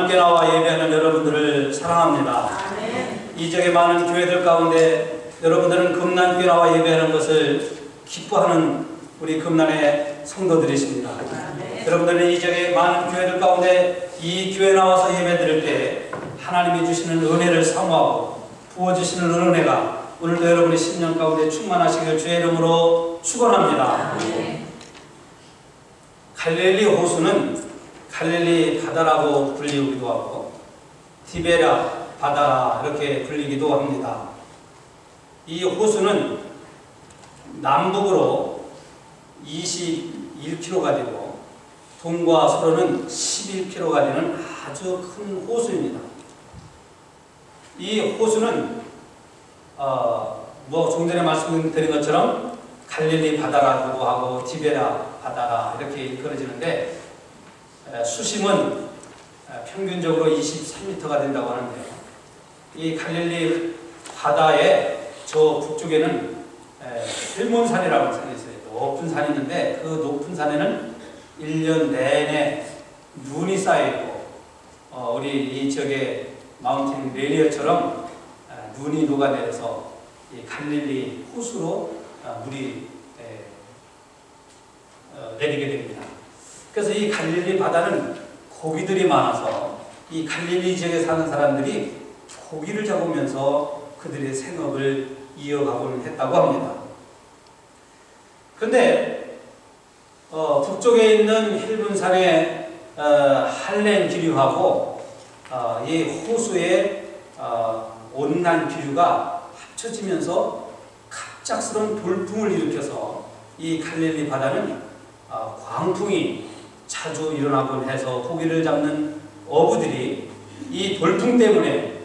함께 나와 예배하는 여러분들을 사랑합니다. 이 지역의 많은 교회들 가운데 여러분들은 금난 교회 나와 예배하는 것을 기뻐하는 우리 금난의 성도들이십니다. 여러분들은 이 지역의 많은 교회들 가운데 이 교회 나와서 예배 드릴 때 하나님이 주시는 은혜를 사모하고 부어주시는 은혜가 오늘도 여러분의 심령 가운데 충만하시길 주의 이름으로 축원합니다. 갈릴리 호수는 갈릴리 바다라고 불리기도 하고 티베라 바다 이렇게 불리기도 합니다. 이 호수는 남북으로 21km가 되고 동과 서로는 11km가 되는 아주 큰 호수입니다. 이 호수는 어, 뭐 조전에 말씀드린 것처럼 갈릴리 바다라고 하고 티베라 바다라 이렇게 일컬어지는데 수심은 평균적으로 23m가 된다고 하는데요. 이 갈릴리 바다의 저 북쪽에는 헬몬산이라는 산이 있어요. 높은 산이 있는데 그 높은 산에는 1년 내내 눈이 쌓여있고 어, 우리 이 지역의 마운틴 레리어처럼 눈이 녹아내려서 이 갈릴리 호수로 물이 어, 내리게 됩니다. 그래서 이 갈릴리 바다는 고기들이 많아서 이 갈릴리 지역에 사는 사람들이 고기를 잡으면서 그들의 생업을 이어가고는 했다고 합니다. 그런데 어, 북쪽에 있는 힐분산의 어, 한렌 기류하고 어, 이 호수의 어, 온난 기류가 합쳐지면서 갑작스러운 돌풍을 일으켜서 이 갈릴리 바다는 어, 광풍이 자주 일어나곤 해서 고기를 잡는 어부들이 이 돌풍 때문에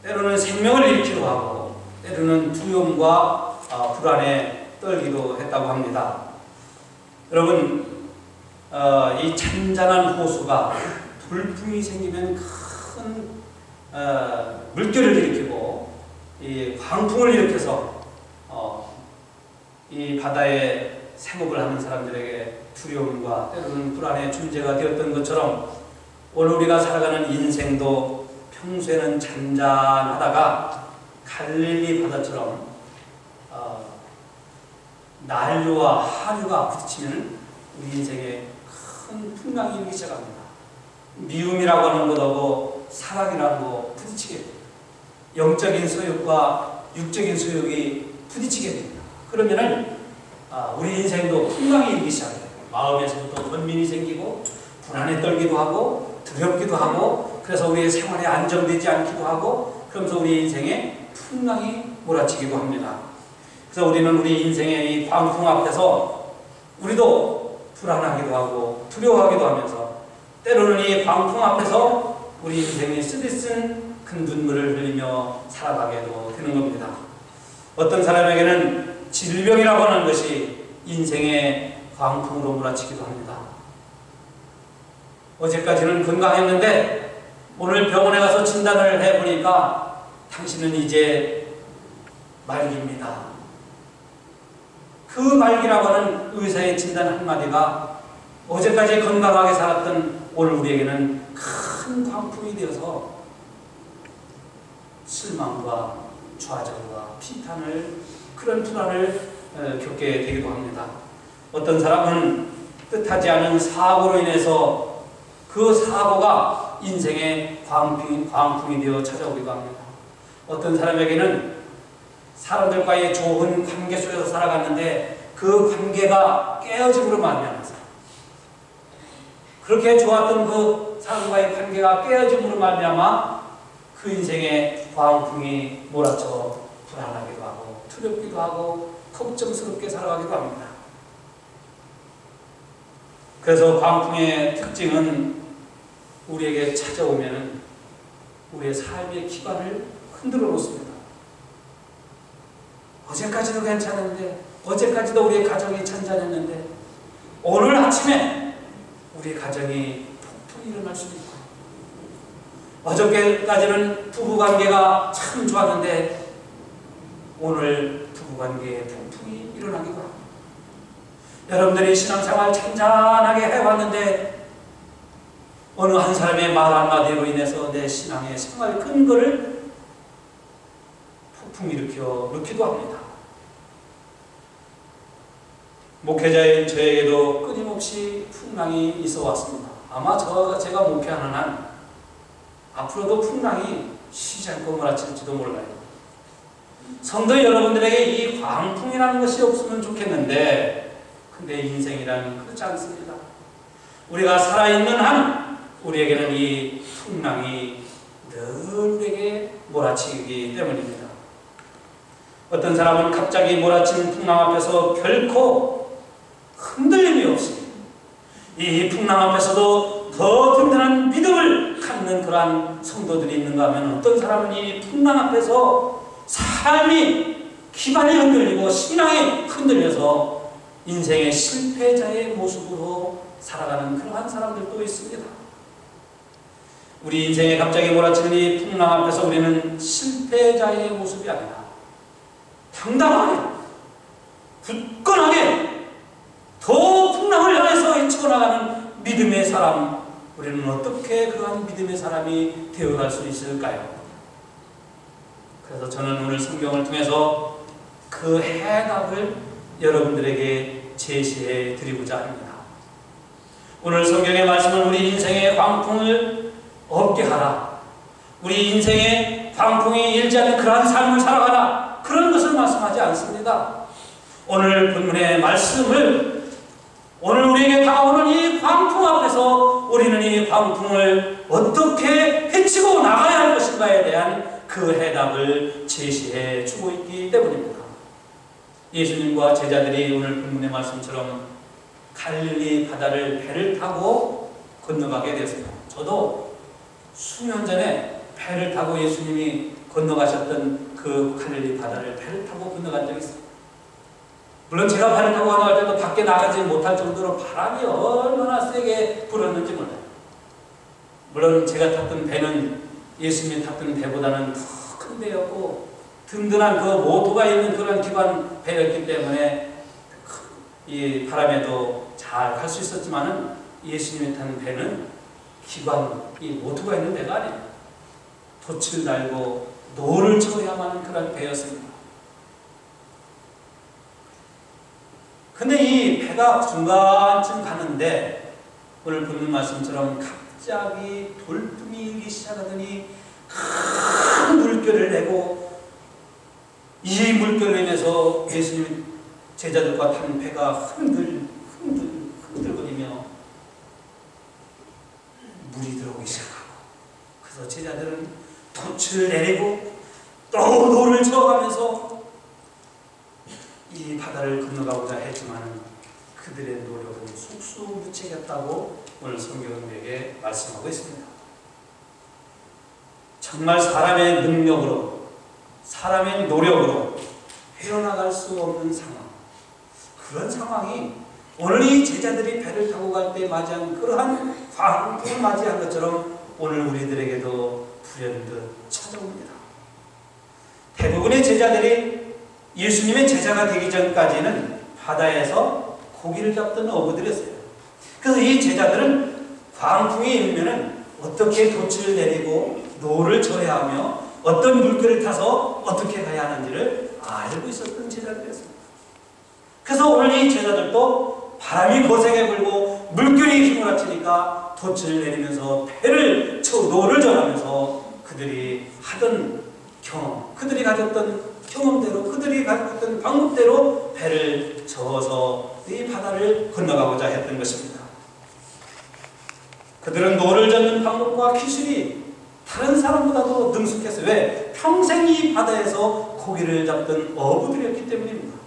때로는 생명을 잃기도 하고 때로는 두려움과 어, 불안에 떨기도 했다고 합니다. 여러분 어, 이 잔잔한 호수가 돌풍이 생기면 큰 어, 물결을 일으키고 이 광풍을 일으켜서 어, 이 바다에 생업을 하는 사람들에게 두려움과 때로는 불안의 존재가 되었던 것처럼 오늘 우리가 살아가는 인생도 평소에는 잔잔하다가 갈릴리 바다처럼 어, 난류와 하류가 부딪히면 우리 인생에 큰 풍랑이 일기 시작합니다. 미움이라고 하는 것하고 사랑이라는 거 부딪히게 됩니다. 영적인 소욕과 육적인 소욕이 부딪히게 됩니다. 그러면은 아, 우리 인생도 풍랑이 일기 시작해요. 마음에서부터 번민이 생기고 불안에 떨기도 하고 두렵기도 하고 그래서 우리의 생활이 안정되지 않기도 하고 그러면서 우리 인생에 풍랑이 몰아치기도 합니다. 그래서 우리는 우리 인생의 이 광풍 앞에서 우리도 불안하기도 하고 두려워하기도 하면서 때로는 이 광풍 앞에서 우리 인생이 쓰디쓴 큰 눈물을 흘리며 살아가게도 되는 겁니다. 어떤 사람에게는 질병이라고 하는 것이 인생의 광풍으로 몰아치기도 합니다. 어제까지는 건강했는데 오늘 병원에 가서 진단을 해보니까 당신은 이제 말기입니다. 그 말기라고 하는 의사의 진단 한마디가 어제까지 건강하게 살았던 오늘 우리에게는 큰 광풍이 되어서 실망과 좌절과 피탄을 그런 불안을 겪게 되기도 합니다. 어떤 사람은 뜻하지 않은 사고로 인해서 그 사고가 인생의 광풍이, 광풍이 되어 찾아오기도 합니다. 어떤 사람에게는 사람들과의 좋은 관계 속에서 살아갔는데 그 관계가 깨어짐으로 말미암아서 그렇게 좋았던 그 사람과의 관계가 깨어짐으로 말미암아 그 인생에 광풍이 몰아쳐 불안하기도 하고 두렵기도 하고 걱정스럽게 살아가기도 합니다. 그래서 광풍의 특징은 우리에게 찾아오면 우리의 삶의 기반을 흔들어 놓습니다. 어제까지도 괜찮은데, 어제까지도 우리의 가정이 잔잔했는데, 오늘 아침에 우리 가정이 폭풍이 일어날 수도 있고, 어저께까지는 부부관계가 참 좋았는데, 오늘 부부관계에 폭풍이 일어나기도 하고, 여러분들이 신앙생활 잔잔하게 해왔는데 어느 한 사람의 말 한마디로 인해서 내 신앙의 생활 근거를 폭풍 일으켜 놓기도 합니다. 목회자인 저에게도 끊임없이 풍랑이 있어 왔습니다. 아마 저, 제가 목회하는 한 앞으로도 풍랑이 쉬지 않고 몰아칠지도 몰라요. 성도 여러분들에게 이 광풍이라는 것이 없으면 좋겠는데 근데 인생이라는 그렇지 않습니다. 우리가 살아있는 한 우리에게는 이 풍랑이 늘 우리에게 몰아치기 때문입니다. 어떤 사람은 갑자기 몰아치는 풍랑 앞에서 결코 흔들림이 없이 이 풍랑 앞에서도 더 든든한 믿음을 갖는 그러한 성도들이 있는가 하면 어떤 사람은 이 풍랑 앞에서 삶이 기반이 흔들리고 신앙이 흔들려서 인생의 실패자의 모습으로 살아가는 그러한 사람들도 있습니다. 우리 인생에 갑자기 몰아치는 이 풍랑 앞에서 우리는 실패자의 모습이 아니라 당당하게 굳건하게 더 풍랑을 향해서 헤치고 나가는 믿음의 사람 우리는 어떻게 그러한 믿음의 사람이 되어갈 수 있을까요? 그래서 저는 오늘 성경을 통해서 그 해답을 여러분들에게 제시해 드리고자 합니다. 오늘 성경의 말씀은 우리 인생의 광풍을 없게 하라. 우리 인생의 광풍이 일지 않는 그러한 삶을 살아가라. 그런 것을 말씀하지 않습니다. 오늘 본문의 말씀을 오늘 우리에게 다가오는 이 광풍 앞에서 우리는 이 광풍을 어떻게 헤치고 나가야 할 것인가에 대한 그 해답을 제시해 주고 있기 때문입니다. 예수님과 제자들이 오늘 본문의 말씀처럼 갈릴리 바다를 배를 타고 건너가게 되었습니다. 저도 수년 전에 배를 타고 예수님이 건너가셨던 그 갈릴리 바다를 배를 타고 건너간 적이 있어요. 물론 제가 배를 타고 건너갈 때도 밖에 나가지 못할 정도로 바람이 얼마나 세게 불었는지 몰라요. 물론 제가 탔던 배는 예수님이 탔던 배보다는 더 큰 배였고 든든한 그 모터가 있는 그런 기관 배였기 때문에 이 바람에도 잘 갈 수 있었지만은 예수님이 탄 배는 기관 이 모터가 있는 배가 아니에요. 돛을 달고 노를 쳐야만 그런 배였습니다. 근데 이 배가 중간쯤 가는데 오늘 보는 말씀처럼 갑자기 돌풍이 일기 시작하더니 큰 물결을 내고 이 물결로 인해서 예수님 제자들과 탄 배가 흔들 흔들 흔들거리며 물이 들어오기 시작하고 그래서 제자들은 돛을 내리고 또 노를 저어가면서 이 바다를 건너가고자 했지만 그들의 노력은 속수무책이었다고 오늘 성경은 우리에게 말씀하고 있습니다. 정말 사람의 능력으로 사람의 노력으로 헤어나갈 수 없는 상황 그런 상황이 오늘 이 제자들이 배를 타고 갈 때 맞이한 그러한 광풍을 맞이한 것처럼 오늘 우리들에게도 불현듯 찾아옵니다. 대부분의 제자들이 예수님의 제자가 되기 전까지는 바다에서 고기를 잡던 어부들이었어요. 그래서 이 제자들은 광풍이 일면은 어떻게 돛을 내리고 노를 쳐야 하며 어떤 물결을 타서 어떻게 가야 하는지를 알고 있었던 제자들이었습니다. 그래서 오늘 이 제자들도 바람이 거세게 불고 물결이 휘몰아치니까 돛을 내리면서 배를 쳐 노를 정하면서 그들이 하던 경험, 그들이 가졌던 경험대로 그들이 가졌던 방법대로 배를 저어서 이 바다를 건너가고자 했던 것입니다. 그들은 노를 젓는 방법과 기술이 다른 사람보다도 능숙했어요. 왜? 평생 이 바다에서 고기를 잡던 어부들이었기 때문입니다.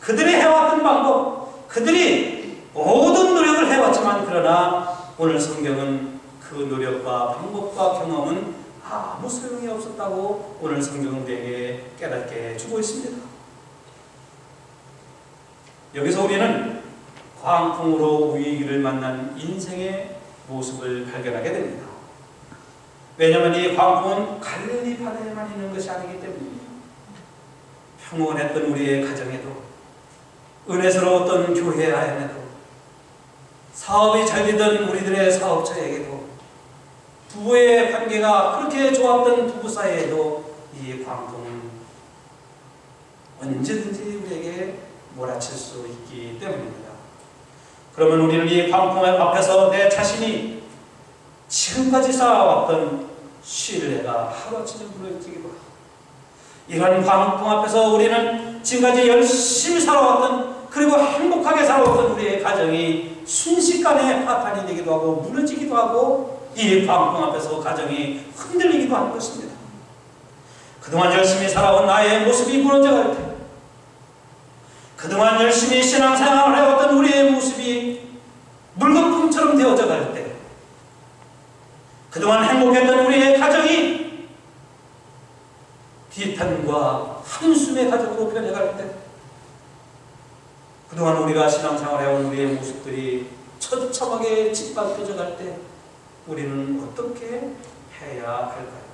그들이 해왔던 방법, 그들이 모든 노력을 해왔지만 그러나 오늘 성경은 그 노력과 방법과 경험은 아무 소용이 없었다고 오늘 성경은 우리에게 깨닫게 해주고 있습니다. 여기서 우리는 광풍으로 위기를 만난 인생의 모습을 발견하게 됩니다. 왜냐하면 이 광풍은 갈릴리 바다에만 있는 것이 아니기 때문입니다. 평온했던 우리의 가정에도 은혜스러웠던 교회 안에도 사업이 잘 되던 우리들의 사업자에게도 부부의 관계가 그렇게 좋았던 부부 사이에도 이 광풍은 언제든지 우리에게 몰아칠 수 있기 때문입니다. 그러면 우리는 이 광풍 앞에서 내 자신이 지금까지 쌓아왔던 신뢰가 하루아침에 무너지기도 하고 이런 광풍 앞에서 우리는 지금까지 열심히 살아왔던 그리고 행복하게 살아왔던 우리의 가정이 순식간에 파탄이 되기도 하고 무너지기도 하고 이 광풍 앞에서 가정이 흔들리기도 하는 것입니다. 그동안 열심히 살아온 나의 모습이 무너져갈 때 그동안 열심히 신앙생활을 해왔던 우리의 모습이 물거품처럼 되어져 갈 때, 그동안 행복했던 우리의 가정이 비탄과 한숨의 가정으로 변해갈 때, 그동안 우리가 신앙생활 해온 우리의 모습들이 처참하게 짓밟혀져 갈 때, 우리는 어떻게 해야 할까요?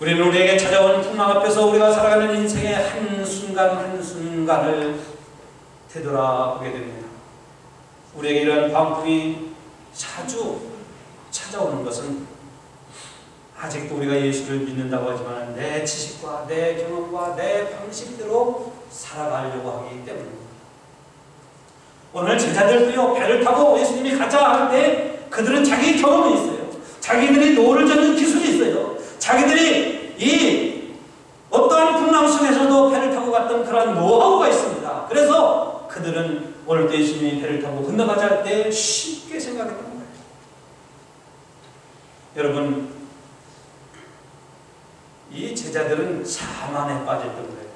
우리는 우리에게 찾아온 풍랑 앞에서 우리가 살아가는 인생의 한순간 한순간을 되돌아보게 됩니다. 우리에게 이런 광풍이 자주 찾아오는 것은 아직도 우리가 예수를 믿는다고 하지만 내 지식과 내 경험과 내 방식대로 살아가려고 하기 때문입니다. 오늘 제자들도요 배를 타고 예수님이 가자 할 때 그들은 자기 경험이 있어요. 자기들이 노를 젓는 기술이 있어요. 자기들이 이 어떠한 풍랑 속에서도 배를 타고 갔던 그런 노하우가 있습니다. 그래서 그들은 오늘 때 예수님이 배를 타고 건너가자 할 때 쉽게 생각했던 거예요. 여러분, 이 제자들은 자만에 빠졌던 거예요.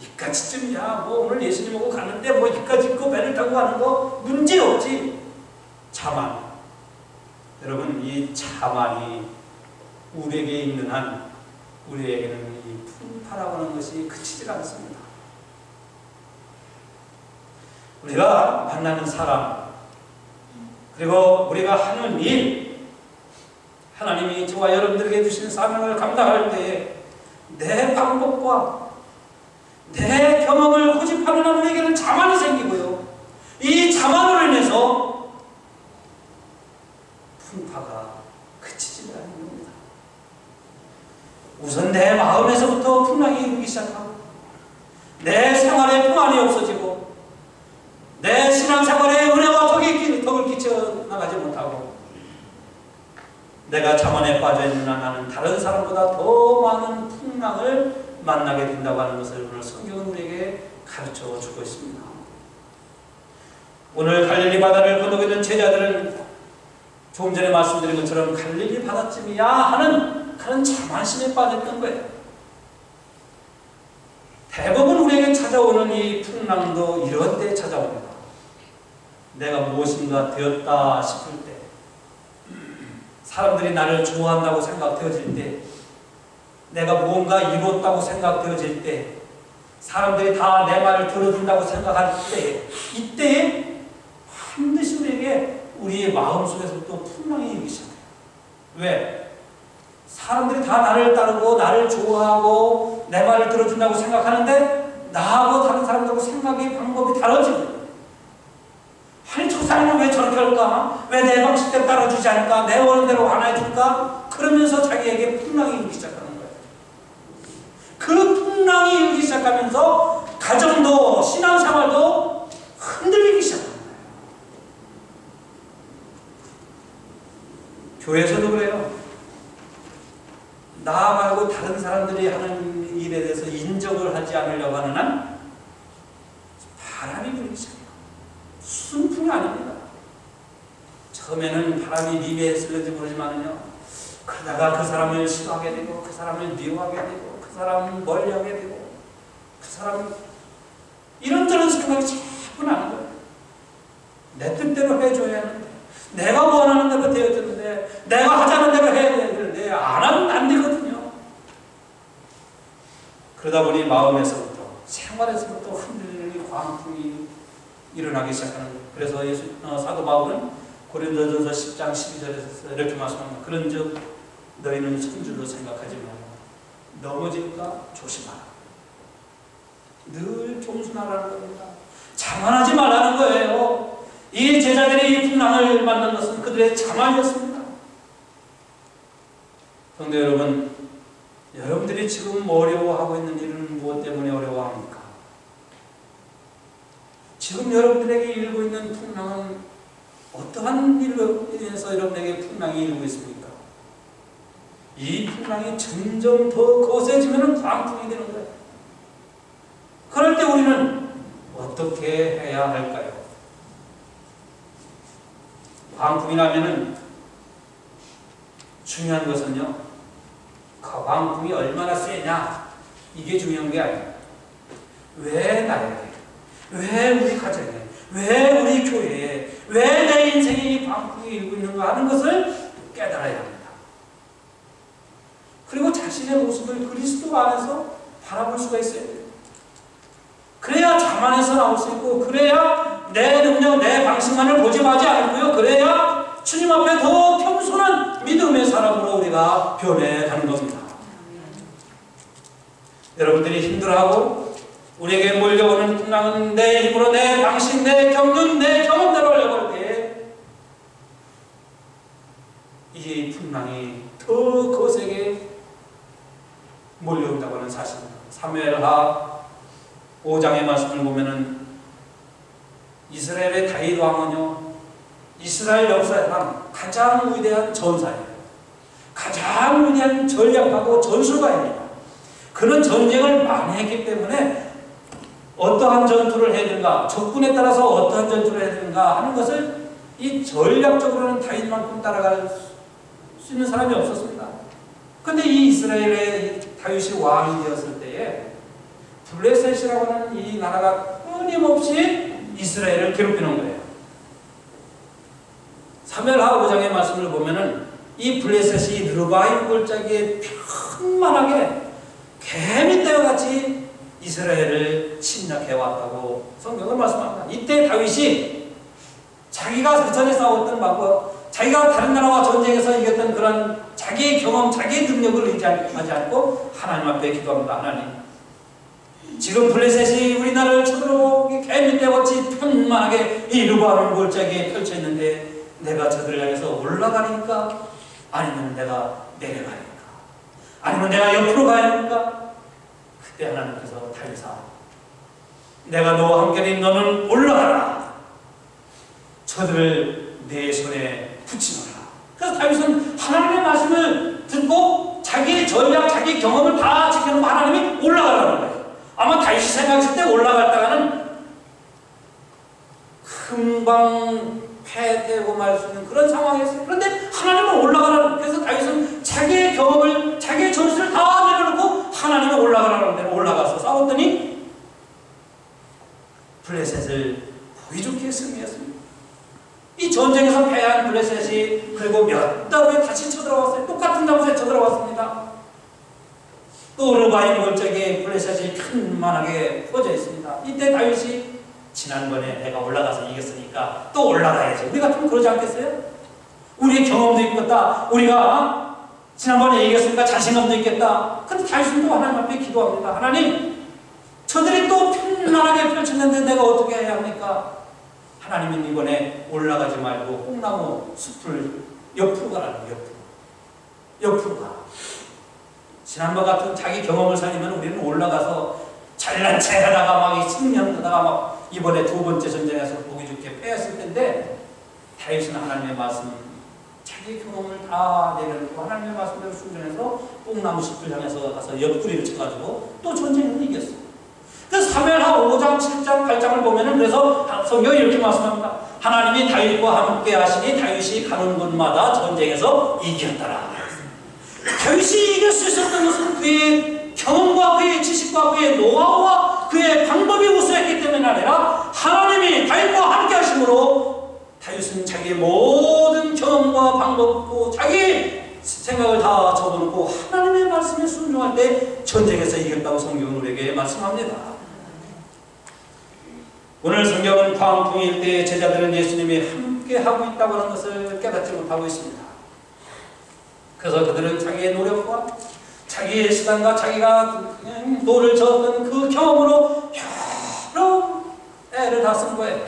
이까지쯤이야. 뭐 오늘 예수님 오고 가는데 뭐 이까지 있고 배를 타고 가는 거 문제 없지. 자만. 여러분, 이 자만이 우리에게 있는 한 우리에게는 이 풍파라고 하는 것이 그치질 않습니다. 우리가 만나는 사람 그리고 우리가 하는 일 하나님이 저와 여러분들에게 주신 사명을 감당할 때에 내 방법과 내 경험을 고집하는 한 우리에게는 자만이 생기고요. 이 자만으로 인해서 풍파가 그치지 않는 겁니다. 우선 내 마음에서부터 풍랑이 일기 시작하고 내 생활에 평안이 없어지고 내 신앙생활에 은혜와 덕이, 덕을 끼쳐 나가지 못하고 내가 자만에 빠져있는 한 나는 다른 사람보다 더 많은 풍랑을 만나게 된다고 하는 것을 오늘 성경은 우리에게 가르쳐 주고 있습니다. 오늘 갈릴리 바다를 건너게 된 제자들은 조금 전에 말씀드린 것처럼 갈릴리 바다쯤이야 하는 그런 자만심에 빠졌던 거예요. 대부분 우리에게 찾아오는 이 풍랑도 이런 때 찾아옵니다. 내가 무엇인가 되었다 싶을 때, 사람들이 나를 좋아한다고 생각되어질 때, 내가 무언가 이루었다고 생각되어질 때, 사람들이 다 내 말을 들어준다고 생각할 때, 이때에 반드시 우리에게 우리의 마음속에서부터 풍랑이 일기 시작해요. 왜? 사람들이 다 나를 따르고 나를 좋아하고 내 말을 들어준다고 생각하는데 나하고 다른 사람들하고 생각의 방법이 달라지거든요. 아니 저 사람은 왜 저렇게 할까? 왜 내 방식대로 따라주지 않을까? 내 원하는 대로 안 해줄까? 그러면서 자기에게 풍랑이 일기 거예요. 그 풍랑이 일기 시작하면서 가정도 신앙생활도 흔들리기 시작합니다. 교회에서도 그래요. 나 말고 다른 사람들이 하는 일에 대해서 인정을 하지 않으려고 하는 한 바람이 불기 시작해요. 순풍이 아닙니다. 처음에는 바람이 미미했을지 모르지만요. 그러다가 그 사람을 싫어하게 되고 그 사람을 미워하게 되고 그 사람을 멀리하게 되고 그 사람 이런저런 생각이 자꾸 나는 거예요. 내 뜻대로 해줘야 하는데 내가 원하는 대로 되어졌는데 내가 하자는 대로 해야 되는데 안 하면 안 되거든요. 그러다 보니 마음에서부터 생활에서부터 흔들리는 광풍이 일어나기 시작하는 거예요. 그래서 예수, 어, 사도 바울은 고린도전서 10장 12절에서 이렇게 말씀합니다. 그런즉 너희는 손주로 생각하지 말고 넘어질까 조심하라. 늘 겸손하라는 겁니다. 자만하지 말라는 거예요. 이 제자들이 이 풍랑을 만난 것은 그들의 자만이었습니다. 성도 여러분, 여러분들이 지금 어려워하고 있는 일은 무엇 때문에 어려워합니까? 지금 여러분들에게 일고 있는 풍랑은 어떠한 일로 인해서 여러분에게 풍랑이 일고 있습니까? 이 풍랑이 점점 더 거세지면 광풍이 되는 거예요. 그럴 때 우리는 어떻게 해야 할까요? 광풍이 나면은 중요한 것은요, 그 광풍이 얼마나 세냐, 이게 중요한 게 아니에요. 왜 나에게, 왜 우리 가정에, 왜 우리 교회에, 왜 내 인생에 이 광풍이 일고 있는가 하는 것을 깨달아야 합니다. 그리고 자신의 모습을 그리스도 안에서 바라볼 수가 있어야 돼요. 그래야 자만에서 나올 수 있고, 그래야 내 능력, 내 방식만을 고집하지 않고요. 그래야 주님 앞에 더 겸손한 믿음의 사람으로 우리가 변해가는 겁니다. 여러분들이 힘들어하고 우리에게 몰려오는 풍랑은 내 힘으로 내 방식, 내 경륜, 내 경험대로 하려고 할 때, 이 풍랑이 더 거세게 몰려온다고 하는 사실입니다. 사무엘하 5장의 말씀을 보면은 이스라엘의 다윗 왕은요 이스라엘 역사상 가장 위대한 전사예요. 가장 위대한 전략가고 전술가입니다. 그는 전쟁을 많이 했기 때문에 어떠한 전투를 해야 되는가, 적군에 따라서 어떠한 전투를 해야 되는가 하는 것을 이 전략적으로는 다윗만큼 따라갈 수 있는 사람이 없었습니다. 근데 이 이스라엘의 다윗이 왕이 되었을 때에 블레셋이라고 하는 이 나라가 끊임없이 이스라엘을 괴롭히는 거예요. 사멜하 5장의 말씀을 보면은 이 블레셋이 르바임 골짜기에 편만하게 개미 떼와 같이 이스라엘을 침략해 왔다고 성경은 말씀합니다. 이때 다윗이 자기가 그 전에 싸웠던 방법, 자기가 다른 나라와 전쟁에서 이겼던 그런 자기의 경험, 자기의 능력을 의지하지 않고 하나님 앞에 기도합니다. 하나님, 지금 블레셋이 우리나라를 쳐들어오게 개미떼같이 편만하게 이 르바임 골짜기에 펼쳐있는데 내가 저들을 향해서 올라가니까 아니면 내가 내려가니까 아니면 내가 옆으로 가야 합니까? 그때 하나님께서 다윗아 내가 너와 함께니 너는 올라가라 저들을 내 손에 붙이노라 그래서 다윗은 하나님의 말씀을 듣고 자기의 전략, 자기의 경험을 다 지켜놓고 하나님이 올라가라는 거예요 아마 다윗이 생각했을 때 올라갔다가는 금방 패되고 말 수 있는 그런 상황이었어요. 그런데 하나님은 올라가라는 그래서 다윗은 자기의 경험을 자기의 전술을 다 내려놓고 하나님은 올라가라는 대로 올라가서 싸웠더니 블레셋을 보기 좋게 승리했습니다. 이 전쟁에서 패한 블레셋이 그리고 몇 달 후에 다시 쳐들어왔어요. 똑같은 장소에 쳐들어왔습니다. 또 르바임 골짜기에 블레셋이 편만하게 퍼져 있습니다. 이때 다윗이 지난번에 내가 올라가서 이겼으니까 또 올라가야지. 우리 같으면 그러지 않겠어요? 우리의 경험도 있겠다. 우리가 지난번에 이겼으니까 자신감도 있겠다. 근데 다윗은 또 하나님 앞에 기도합니다. 하나님, 저들이 또 편안하게 펼쳤는데 내가 어떻게 해야 합니까? 하나님은 이번에 올라가지 말고 뽕나무 숲을 옆으로 가라는 옆으로. 옆으로 가. 지난번 같은 자기 경험을 살리면 우리는 올라가서 잘난 체 하다가 막 승리하다가 막 이번에 두 번째 전쟁에서 보기 좋게 패했을 텐데 다윗은 하나님의 말씀 자기 경험을 다 내려놓고 하나님의 말씀대로 순종해서 뽕나무 숲을 향해서 가서 옆구리를 쳐가지고 또 전쟁을 이겼어요. 그래서 사무엘하 5장, 7장, 8장을 보면은 그래서 성경이 이렇게 말씀합니다. 하나님이 다윗과 함께 하시니 다윗이 가는 곳마다 전쟁에서 이겼더라. 다윗이 이길 수 있었던 것은 그의 경험과 그의 지식과 그의 노하우와 그의 방법이 우수했기 때문이 아니라 하나님이 다윗과 함께 하심으로 다윗은 자기의 모든 경험과 방법과 자기 생각을 다 접어놓고 하나님의 말씀에 순종할 때 전쟁에서 이겼다고 성경은 우리에게 말씀합니다. 오늘 성경은 광풍일 때 제자들은 예수님이 함께 하고 있다고 하는 것을 깨닫지 못하고 있습니다. 그래서 그들은 자기의 노력과 자기의 시간과 자기가 노를 저었던 그 경험으로 여러 애를 다 쓴 거예요.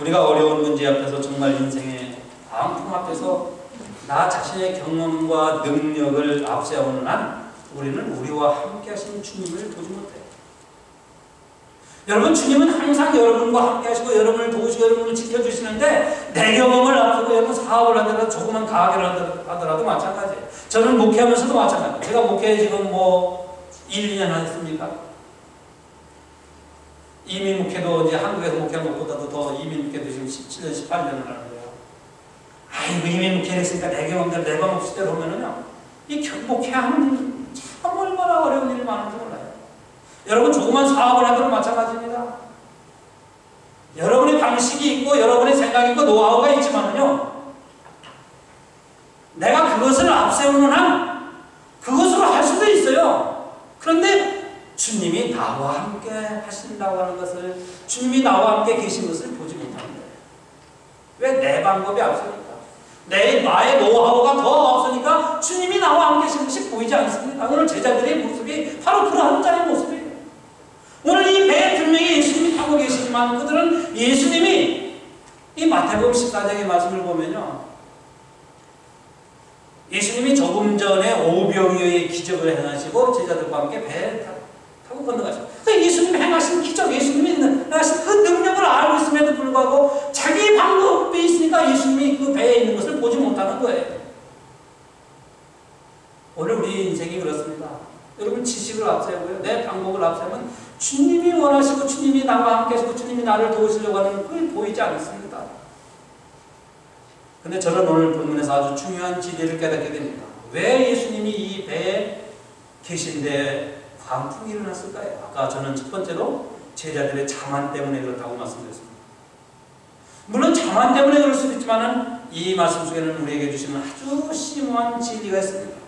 우리가 어려운 문제 앞에서 정말 인생의 광풍 앞에서 나 자신의 경험과 능력을 앞세우는 한 우리는 우리와 함께 하신 주님을 보지 못해요. 여러분 주님은 항상 여러분과 함께 하시고 여러분을 도우시고 여러분을 지켜주시는데 내 경험을 앞두고 여러분 사업을 하더라도 조그만 가게를 하더라도 마찬가지예요. 저는 목회하면서도 마찬가지예요. 제가 목회 지금 뭐 1, 2년 하셨습니까? 이민 목회도 이제 한국에서 목회한 것보다도 더 이민 목회도 지금 17년, 18년을 하는데요. 아이고 이민 목회를 했으니까 내 경험대로 내 방법대로 하면은요. 이 목회하는 참 얼마나 어려운 일이 많은지 몰라요. 여러분 조그만 사업을 하든 마찬가지입니다. 여러분의 방식이 있고 여러분의 생각이 있고 노하우가 있지만은요. 내가 그것을 앞세우는 한 그것으로 할 수도 있어요. 그런데 주님이 나와 함께 하신다고 하는 것을 주님이 나와 함께 계신 것을 보지 거예요. 왜내 방법이 앞서니까? 내 나의 노하우가 더 앞서니까 주님이 나와 함께 계신 것이 보이지 않습니다. 오늘 제자들의 모습이 바로 그러한 자의 모습이에요. 오늘 이 배에 분명히 예수님이 타고 계시지만 그들은 예수님이 이 마태복음 14장의 말씀을 보면요. 예수님이 조금 전에 오병이어의 기적을 행하시고 제자들과 함께 배에 타고 건너가셨어요. 그 예수님이 행하신 기적, 예수님이 행하신 그 능력을 알고 자기 방법이 있으니까 예수님이 그 배에 있는 것을 보지 못하는 거예요. 오늘 우리 인생이 그렇습니다. 여러분 지식을 앞세우고요. 내 방법을 앞세우면 주님이 원하시고 주님이 나와 함께 하시고 주님이 나를 도우시려고 하는 그게 보이지 않습니다. 근데 저는 오늘 본문에서 아주 중요한 진리를 깨닫게 됩니다. 왜 예수님이 이 배에 계신데 광풍이 일어났을까요? 아까 저는 첫 번째로 제자들의 자만 때문에 그렇다고 말씀드렸습니다. 물론 자만 때문에 그럴 수도 있지만 이 말씀 속에는 우리에게 주시는 아주 심오한 진리가 있습니다.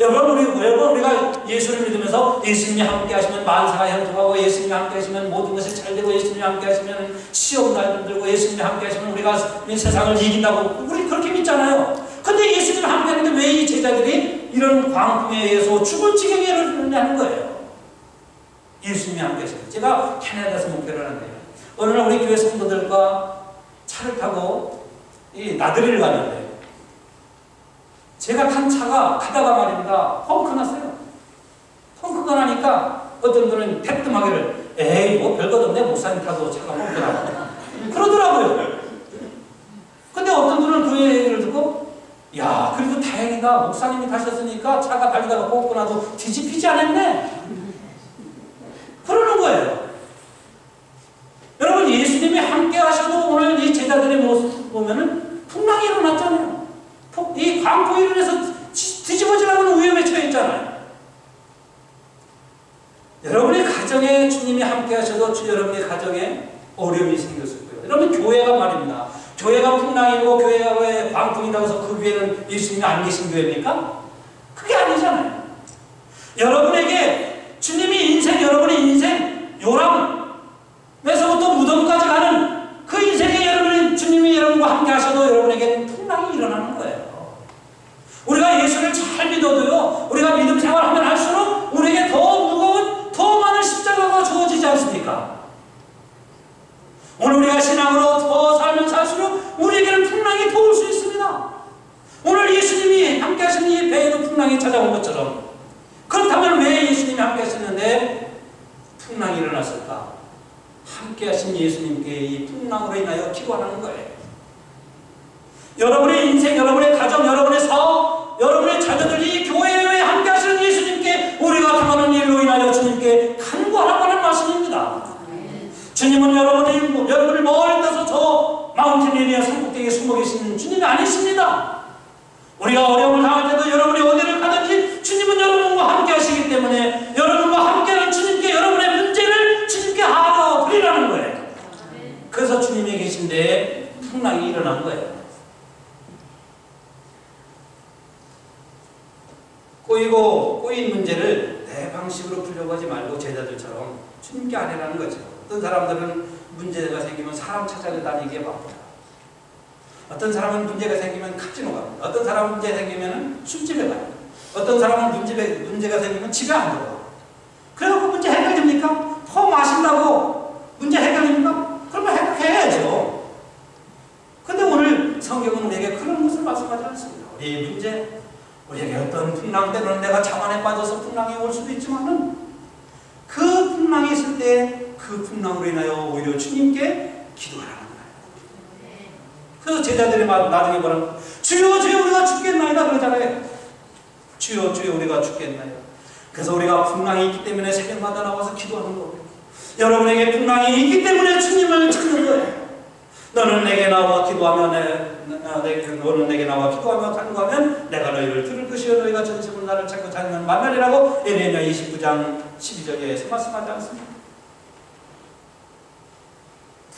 여러분, 우리, 여러분, 우리가 예수를 믿으면서 예수님이 함께 하시면 만사가 형통하고 예수님이 함께 하시면 모든 것이 잘 되고 예수님이 함께 하시면 시험 날 들고 예수님이 함께 하시면 우리가 세상을 이긴다고 우리 그렇게 믿잖아요. 근데 예수님이 함께 하는데 왜 이 제자들이 이런 광풍에 의해서 죽을 지경에 이르느냐는 거예요. 예수님이 함께 하시고 제가 캐나다에서 목회를 하는데요. 어느 날 우리 교회 성도들과 차를 타고 이 나들이를 가는데 제가 탄 차가 가다가 말입니다. 펑크 났어요. 펑크가 나니까 어떤 분은 태뜸하기를 에이 뭐 별것 없네 목사님 타도 차가 펑크 나고 그러더라고요. 근데 어떤 분은 그 얘기를 듣고 야 그래도 다행이다 목사님이 타셨으니까 차가 달리다가 펑크 나도 뒤집히지 않았네 그러는 거예요. 여러분 예수님이 함께 하셔도 오늘 이 제자들의 모습 보면은 풍랑이 일어났잖아요. 이 광풍이 일어나서 뒤집어지라는 위험에 처해 있잖아요. 여러분의 가정에 주님이 함께 하셔도 주 여러분의 가정에 어려움이 생겼을 거예요. 여러분 교회가 말입니다. 교회가 풍랑이고 교회가 왜 광풍이라고 해서 그 교회는 예수님이 안 계신 교회입니까? 그게 아니잖아요. 여러분에게 주님이 인생, 여러분의 인생, 요람에서부터 무덤까지 가는 그 인생에 여러분이 주님이 여러분과 함께 하셔도 여러분에게는 풍랑이 일어나는 거예요. 우리가 예수를 잘 믿어도요, 우리가 믿음 생활하면 할수록 우리에게 더 무거운, 더 많은 십자가가 주어지지 않습니까? 오늘 우리가 신앙으로 더 살면 살수록 우리에게는 풍랑이 더 올 수 있습니다. 오늘 예수님이 함께 하시는 이 배에도 풍랑이 찾아온 것처럼 그렇다면 왜 예수님이 함께 하셨는데 풍랑이 일어났을까? 함께 하신 예수님께 이 풍랑으로 인하여 기도하는 거예요. 여러분의 인생, 여러분의 가정, 여러분의 사업, 여러분의 자녀들이 교회에 함께 하시는 예수님께 우리가 당하는 일로 인하여 주님께 간구하라는 말씀입니다. 주님은 여러분이, 여러분을 멀리 떠서 저 마운틴 에리아 산꼭대기에 숨어 계시는 주님이 아니십니다. 우리가 어려움을 당할 때도 여러분이 어디를 가든지 주님은 여러분과 함께 하시기 때문에 여러분과 함께하는 주님께 여러분의 문제를 주님께 알아드리라는 거예요. 그래서 주님이 계신데 풍랑이 일어난 거예요. 꼬이고 꼬인 문제를 내 방식으로 풀려고 하지 말고 제자들처럼 주님께 아뢰라는 거죠. 어떤 사람들은 문제가 생기면 사람 찾아다니기에 바쁘다. 어떤 사람은 문제가 생기면 카지노 갑니다. 어떤 사람은 문제 생기면 술집에 가요. 어떤 사람은 문제, 문제가 생기면 집에 안 들어가. 그래갖고 문제 해결됩니까? 더 마신다고 문제 해결됩니까? 해야죠. 근데 오늘 성경은 우리에게 그런 것을 말씀하지 않습니다. 우리 문제, 우리에게 어떤 풍랑 때로는 내가 자만에 빠져서 풍랑이 올 수도 있지만은 그 풍랑이 있을 때 그 풍랑으로 인하여 오히려 주님께 기도하라는 거예요. 그래서 제자들이 막 나중에 뭐라 주여 주여 우리가 죽겠나이다 그러잖아요. 주여 주여 우리가 죽겠나이다. 그래서 우리가 풍랑이 있기 때문에 새벽마다 나와서 기도하는 거예요. 여러분에게 풍랑이 있기 때문에 주님을 찾는 거예요. 너는 내게 나와 기도하면 내, 너는 내게 나와 기도하며 간구하면 내가 너희를 들을 것이요 너희가 전심으로 나를 찾고 찾는 만나리라고 예레미야 29장 12절에서 말씀하지 않습니까?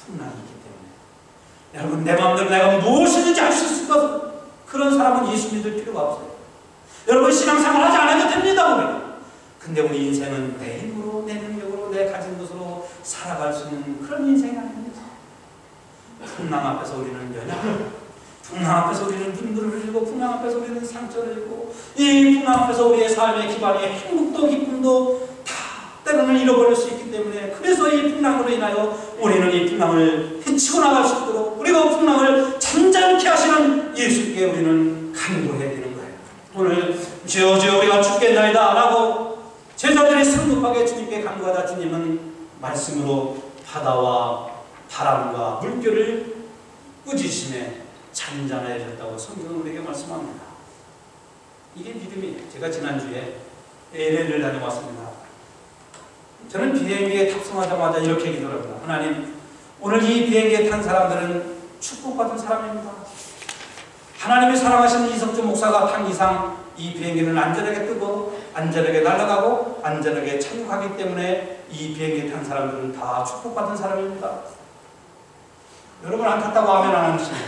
풍랑이 여러분 내 마음대로 내가 무엇이든지 할 수 있을 것 그런 사람은 예수 믿을 필요가 없어요. 여러분 신앙생활 하지 않아도 됩니다 우리. 근데 우리 인생은 내 힘으로 내 능력으로 내 가진 것으로 살아갈 수 있는 그런 인생이 아닙니다. 풍랑 앞에서 우리는 연약하고 풍랑 앞에서 우리는 눈물을 흘리고 풍랑 앞에서 우리는 상처를 입고 이 풍랑 앞에서 우리의 삶의 기반이 행복도 기쁨도 다 때로는 잃어버릴 수 있기 때문에 그래서 이 풍랑으로 인하여 우리는 이 풍랑을 헤치고 나갈 수 있도록 그리고 풍랑을 잔잔케 하시는 예수께 우리는 간구해야 되는 거예요. 오늘 주여 주여 우리가 죽겠나이다 라고 제자들이 성급하게 주님께 간구하다 주님은 말씀으로 바다와 바람과 물결을 꾸짖으심에 잔잔해졌다고 성경은 우리에게 말씀합니다. 이게 믿음이에요. 제가 지난주에 LA를 다녀왔습니다. 저는 비행기에 탑승하자마자 이렇게 기도합니다. 하나님, 오늘 이 비행기에 탄 사람들은 축복받은 사람입니다. 하나님이 사랑하시는 이석주 목사가 탄 이상 이 비행기는 안전하게 뜨고 안전하게 날아가고 안전하게 착륙하기 때문에 이 비행기에 탄 사람들은 다 축복받은 사람입니다. 여러분 안 탔다고 하면 안 하십니다.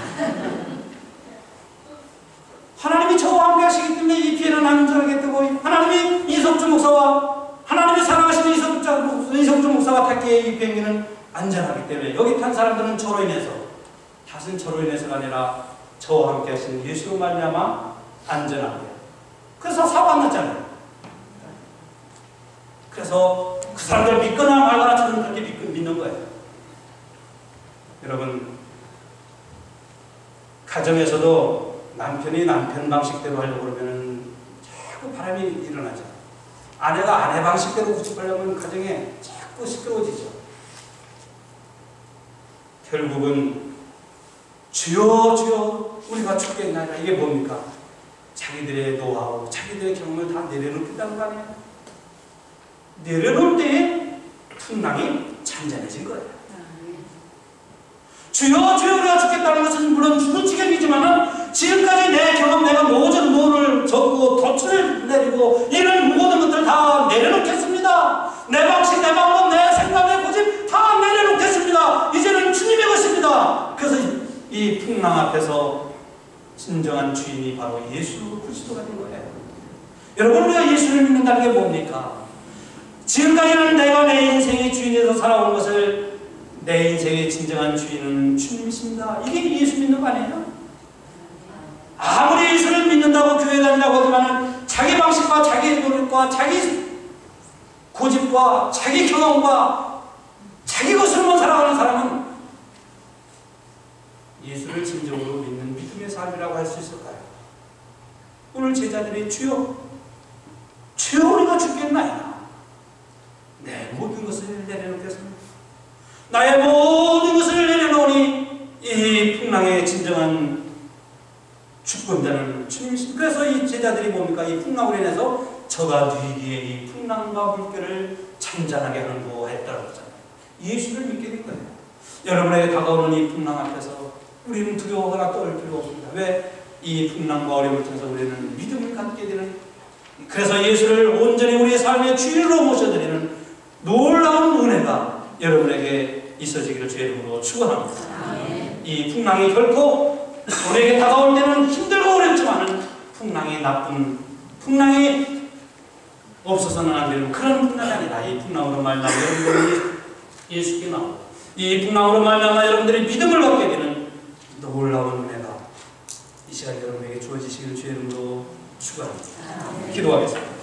하나님이 저와 함께 하시기 때문에 이 비행은 안전하게 뜨고 하나님이 이석주 목사와 하나님이 사랑하시는 이석주 목사가 탔기에 이 비행기는 안전하기 때문에 여기 탄 사람들은 저로 인해서 탓은 저로 인해서가 아니라 저와 함께 하시는 예수로 말미암아 안전하게 그래서 사고 안 났잖아요. 그래서 그 사람들 믿거나 말거나 저는 그렇게 믿, 믿는 거예요. 여러분 가정에서도 남편이 남편 방식대로 하려고 그러면 자꾸 바람이 일어나죠. 아내가 아내 방식대로 구축하려면 가정에 자꾸 시끄러워지죠. 결국은 주여 주여 우리가 죽겠나이다. 이게 뭡니까? 자기들의 노하우, 자기들의 경험을 다 내려놓겠다는 거 아니에요? 내려놓을 때에 풍랑이 잔잔해진 거예요. 주여 주여 우리가 죽겠다는 것은 물론 죽은 지경이지만 지금까지 내 경험 내가 모든 노를 적고 덫을 내리고 이런 모든 것들 다 내려놓겠습니다. 내 방식, 내 방법, 내 생각, 내 고집 다 내려놓겠습니다. 이제는 주님의 것입니다. 그래서 이 풍랑 앞에서 진정한 주인이 바로 예수 그리스도가 된 거예요. 여러분 믿는다는 게 뭡니까? 지금까지는 내가 내 인생의 주인에서 살아온 것을 내 인생의 진정한 주인은 주님이십니다. 이게 예수 믿는 거 아니에요? 아무리 예수를 믿는다고 교회 다닌다고 하지만 자기 방식과 자기 노력과 자기 고집과 자기 경험과 자기 것으로만 살아가는 사람은 예수를 진정으로 믿는 믿음의 삶이라고 할 수 있을까요? 오늘 제자들이 주여 주여 우리가 죽겠나이다. 내 모든 것을 내려놓겠습니다. 나의 모든 것을 내려놓으니 이 풍랑의 진정한 주권자는 주님이십니다. 그래서 이 제자들이 뭡니까? 이 풍랑으로 인해서 저가 누이기에 이 풍랑과 물결을 잔잔하게 하는 거 했다고 하잖아요. 예수를 믿게 된 거예요. 여러분에게 다가오는 이 풍랑 앞에서 우리는 두려워하거나 떨 필요 없습니다. 왜? 이 풍랑과 어려움을 통해서 우리는 믿음을 갖게 되는 그래서 예수를 온전히 우리의 삶의 주인으로 모셔드리는 놀라운 은혜가 여러분에게 있어지기를 주의 이름으로 축원합니다. 이 풍랑이 결코 우리에게 다가올 때는 힘들고 어렵지만은 풍랑이 나쁜 풍랑이 없어서는 안 되는 그런 풍랑이 아니라 이 풍랑으로 말미암아 여러분들이 예수께 나오고 이 풍랑으로 말미암아 여러분들이 믿음을 갖게 되는 놀라운 은혜가 이 시간 여러분에게 주어지시기를 주의 이름으로 축원합니다. 기도하겠습니다.